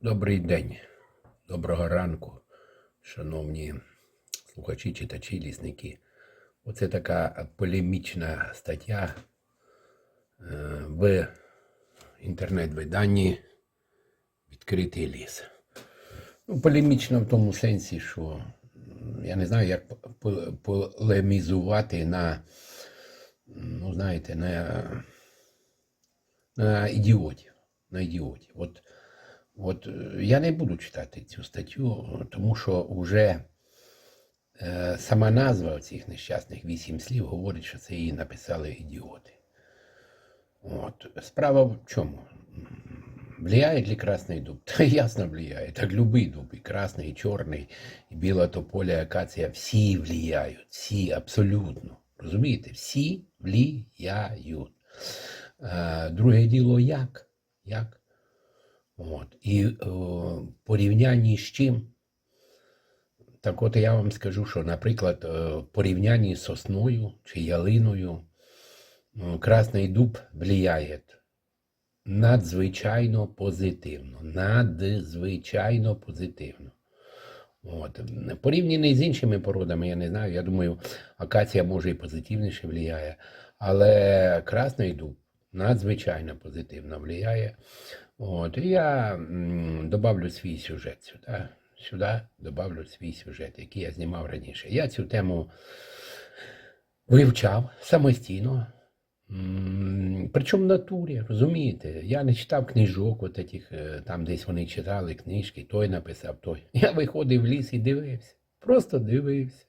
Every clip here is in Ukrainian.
Добрий день, доброго ранку, шановні слухачі, читачі, лісники. Оце така полемічна стаття е, в інтернет-виданні Відкритий ліс. Ну, полемічна в тому сенсі, що я не знаю, як по- по- полемізувати на, ну, знаєте, на, на ідіотів. На ідіотів. От От е, я не буду читати цю статтю, тому що вже е, сама назва цих нещасних вісім слів говорить, що це її написали ідіоти. От. Справа в чому? Влияє ли красний дуб? Та ясно влияє. Так любий дуб, і красний, і чорний, і біла тополя, акація, всі влияють, всі абсолютно. Розумієте? Всі влияють. Е, друге діло як? Як? От. І е, в порівнянні з чим? Так от я вам скажу, що, наприклад, е, в порівнянні з сосною чи ялиною е, красний дуб влияє надзвичайно позитивно. Надзвичайно позитивно. От. Порівняний з іншими породами, я не знаю. Я думаю, акація може і позитивніше впливає, але красний дуб надзвичайно позитивно впливає. От, і я м, добавлю свій сюжет сюди. Сюди добавлю свій сюжет, який я знімав раніше. Я цю тему вивчав самостійно. Причому в натурі, розумієте? Я не читав книжок, от этих, е, там десь вони читали книжки, той написав, той. Я виходив в ліс і дивився. Просто дивився.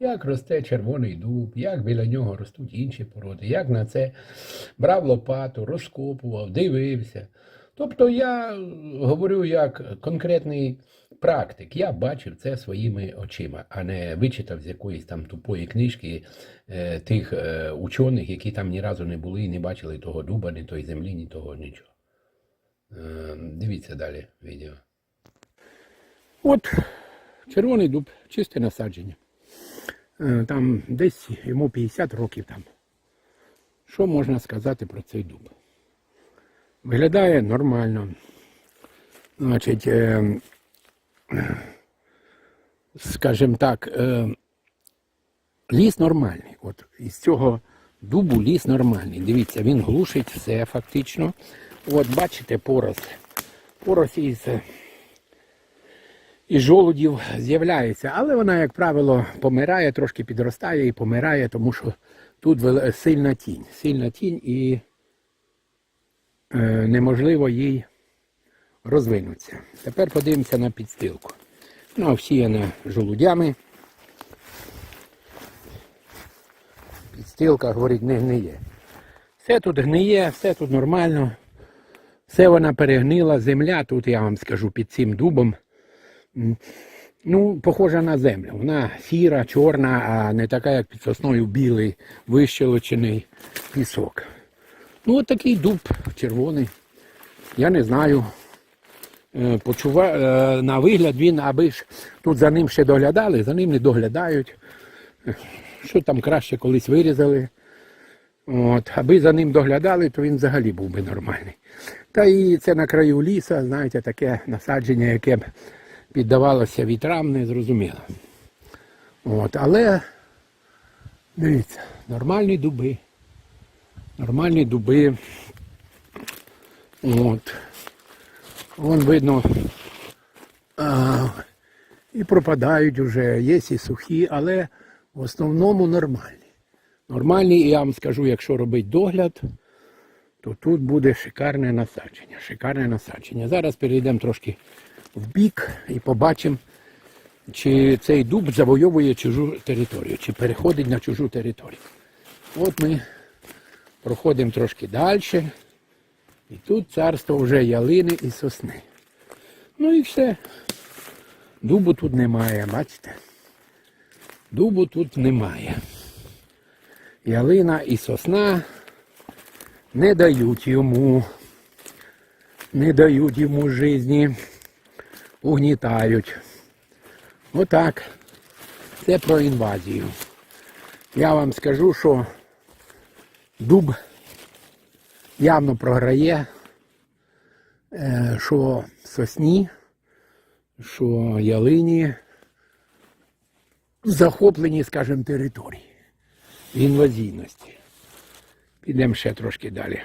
Як росте червоний дуб, як біля нього ростуть інші породи, як на це брав лопату, розкопував, дивився. Тобто я говорю як конкретний практик. Я бачив це своїми очима, а не вичитав з якоїсь там тупої книжки е, тих е, учених, які там ні разу не були і не бачили того дуба, ні тої землі, ні того нічого. Е, дивіться далі відео. От червоний дуб, чисте насадження. Е, Там десь йому 50 років там. Що можна сказати про цей дуб? Виглядає нормально. Значить, е, скажімо так, е, ліс нормальний. От із цього дубу ліс нормальний. Дивіться, він глушить все фактично. От бачите поросль. Поросль із, із жолудів з'являється, але вона, як правило, помирає, трошки підростає і помирає, тому що тут сильна тінь. Сильна тінь і неможливо їй розвинутися. Тепер подивимося на підстилку. Вона всіяна жолудями. Підстилка, говорить, не гниє. Все тут гниє, все тут нормально. Все вона перегнила, земля, тут я вам скажу під цим дубом. Ну, похожа на землю. Вона сіра, чорна, а не така, як під сосною білий, вищелочений пісок. Ну, от такий дуб червоний. Я не знаю. Е, Почува... е, На вигляд він, аби ж тут за ним ще доглядали, за ним не доглядають. Що там краще колись вирізали. От, аби за ним доглядали, то він взагалі був би нормальний. Та і це на краю ліса, знаєте, таке насадження, яке б піддавалося вітрам, не зрозуміло. От, але дивіться, нормальні дуби. Нормальні дуби. От. Вон видно. А, і пропадають вже, є і сухі, але в основному нормальні. Нормальні, і я вам скажу, якщо робити догляд, то тут буде шикарне насадження. Шикарне насадження. Зараз перейдемо трошки в бік і побачимо, чи цей дуб завойовує чужу територію, чи переходить на чужу територію. От ми проходимо трошки далі. І тут царство вже ялини і сосни. Ну і все. Дубу тут немає, бачите? Дубу тут немає. Ялина і сосна не дають йому, не дають йому житті, угнітають. Отак. Це про інвазію. Я вам скажу, що дуб явно програє е, що сосні, що ялині захоплені, скажімо, території в інвазійності. Підемо ще трошки далі.